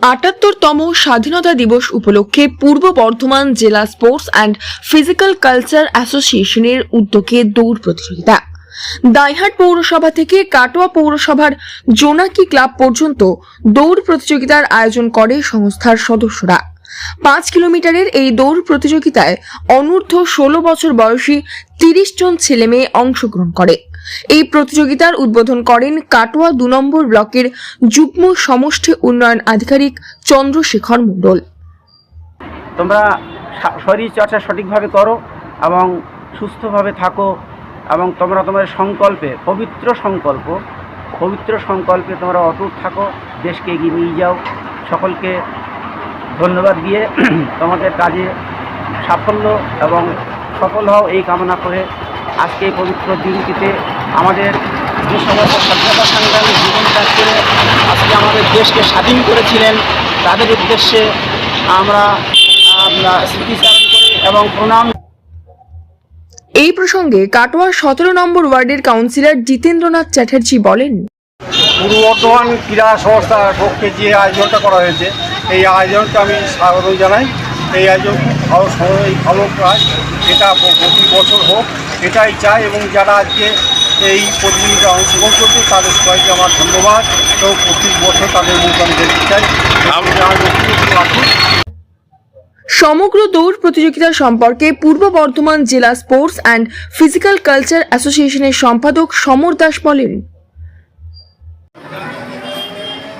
আটাত্তরতম স্বাধীনতা দিবস উপলক্ষে পূর্ব বর্ধমান জেলা স্পোর্টস অ্যান্ড ফিজিক্যাল কালচার অ্যাসোসিয়েশনের উদ্যোগে দৌড় প্রতিযোগিতা। দাইহাট পৌরসভা থেকে কাটোয়া পৌরসভার জোনাকি ক্লাব পর্যন্ত দৌড় প্রতিযোগিতার আয়োজন করে সংস্থার সদস্যরা। পাঁচ কিলোমিটারের এই দৌড় প্রতিযোগিতায় অনূর্ধ্ব ষোলো বছর বয়সী তিরিশ জন ছেলে মেয়ে অংশগ্রহণ করে। এই প্রতিযোগিতার উদ্বোধন করেন কাটোয়া দু নম্বর ব্লকের যুগ্ম সমষ্টি উন্নয়ন আধিকারিক চন্দ্রশেখর মণ্ডল। তোমরা শরীর চর্চা সঠিকভাবে করো এবং সুস্থভাবে থাকো এবং তোমরা তোমাদের সংকল্পে, পবিত্র সংকল্প, পবিত্র সংকল্পে তোমরা অটুট থাকো, দেশকে এগিয়ে নিয়ে যাও। সকলকে ধন্যবাদ দিয়ে তোমাদের কাজে সাফল্য এবং সফল হও এই কামনা করে আজকে এই পবিত্র দিনটিতে আমাদের যে সমস্ত স্বাধীনতা সংগ্রামী জীবন করে আজকে আমাদের দেশকে স্বাধীন করেছিলেন তাদের উদ্দেশ্যে আমরা আমরা স্মৃতিচারণ করি এবং প্রণাম। এই প্রসঙ্গে কাটোয়া সতেরো নম্বর ওয়ার্ডের কাউন্সিলর জিতেন্দ্রনাথ চ্যাটার্জি বলেন পূর্ব বর্ধমান ক্রীড়া সংস্থার পক্ষে যে আয়োজনটা করা হয়েছে এই আয়োজনকে আমি স্বাগত জানাই। এই আয়োজন খুব ভালো সময় ভালো কাজ এটা প্রতি বছর হোক এটাই চাই এবং যারা আজকে এই প্রতিযোগিতায় অংশগ্রহণ করছে তাদের সবাইকে আমার ধন্যবাদ। এবং প্রতি বছর তাদের মুখ আমি দেখতে চাই। সমগ্র দৌড় প্রতিযোগিতা সম্পর্কে পূর্ব বর্ধমান জেলা স্পোর্টস অ্যান্ড ফিজিক্যাল কালচার অ্যাসোসিয়েশনের সম্পাদক সমর দাস বলেন।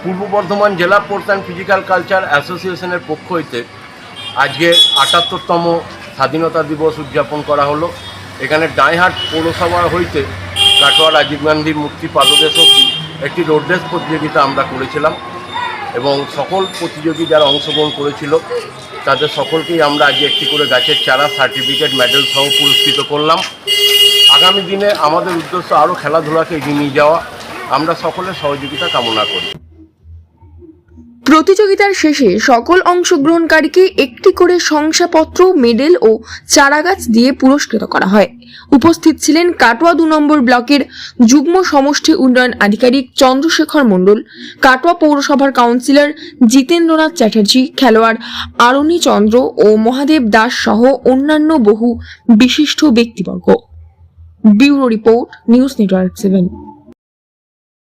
পূর্ব বর্ধমান জেলা স্পোর্টস অ্যান্ড ফিজিক্যাল কালচার অ্যাসোসিয়েশনের পক্ষ হইতে আজকে আটাত্তরতম স্বাধীনতা দিবস উদযাপন করা হলো। এখানে ডাইহাট পৌরসভা হইতে কাটোয়া রাজীব গান্ধী মূর্তি পাদদেশ একটি রোড রেস প্রতিযোগিতা আমরা করেছিলাম এবং সকল প্রতিযোগী যারা অংশগ্রহণ করেছিল, তাদের সকলকেই আমরা আজকে একটি করে গাছের চারা, সার্টিফিকেট, মেডেল সহ পুরস্কৃত করলাম। আগামী দিনে আমাদের উদ্দেশ্য আরও খেলাধুলাকে এগিয়ে নিয়ে যাওয়া। আমরা সকলের সহযোগিতা কামনা করি। প্রতিযোগিতার শেষে সকল অংশগ্রহণকারীকে একটি করে শংসাপত্র, মেডেল ও চারাগাছ দিয়ে পুরস্কৃত করা হয়। উপস্থিত ছিলেন কাটোয়া দু নম্বর ব্লকের যুগ্ম সমষ্টি উন্নয়ন আধিকারিক চন্দ্রশেখর মণ্ডল, কাটোয়া পৌরসভার কাউন্সিলর জিতেন্দ্রনাথ চ্যাটার্জি, খেলোয়াড় আরণী চন্দ্র ও মহাদেব দাস সহ অন্যান্য বহু বিশিষ্ট ব্যক্তিবর্গ। Bureau report, news network seven.